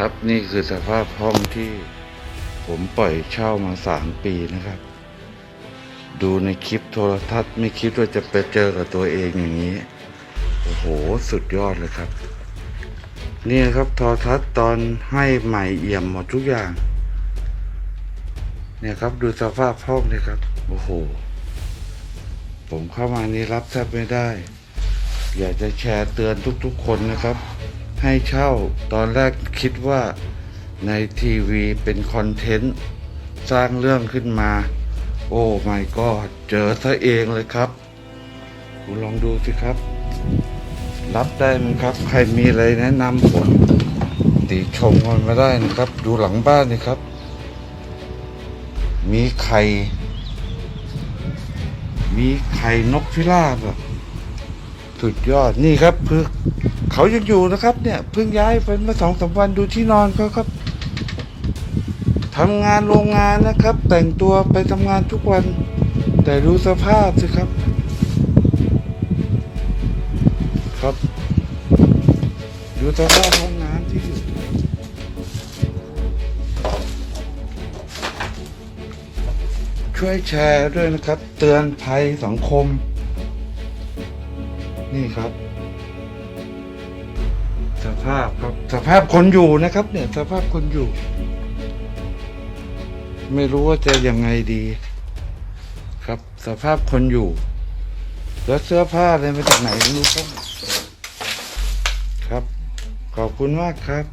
ครับนี่คือสภาพห้องที่ผมปล่อยเช่ามาสามปีนะครับ ดูในคลิปโทรทัศน์ไม่คิดว่าจะไปเจอกับตัวเองอย่างนี้ โอ้โห สุดยอดเลยครับ นี่ครับโทรทัศน์ตอนให้ใหม่เอี่ยมหมดทุกอย่าง เนี่ยครับดูสภาพห้องเลยครับ โอ้โห ผมเข้ามานี่รับแทบไม่ได้ อยากจะแชร์เตือนทุกๆคนนะครับ ให้เช่าตอนแรกคิดว่าในทีวีเป็นคอนเทนต์ สร้างเรื่องขึ้นมา โอ้ไม่ก็เจอซะเองเลยครับคุณลองดูสิครับ รับได้ไหมครับ ใครมีอะไรแนะนำผมติชมกันมาได้นะครับ ดูหลังบ้านนี่ครับ มีไข่มีไข่นกพิราบสุดยอดนี่ครับคือ เขายังอยู่นะครับเนี่ยเพิ่งย้ายไปเมื่อสองสามวันดูที่นอนเขาครับทำงานโรงงานนะครับ แต่งตัวไปทำงานทุกวัน แต่ดูสภาพสิครับ ครับดูสภาพห้องน้ำที่อยู่ช่วยแชร์ด้วยนะครับ เตือนภัยสังคม นี่ครับ ภาพครับสภาพคนอยู่นะครับ เนี่ยสภาพคนอยู่ ไม่รู้ว่าจะยังไงดี ครับ สภาพคนอยู่ แล้วเสื้อผ้าอะไรมาจากไหนไม่รู้ครับ ครับ ขอบคุณมากครับ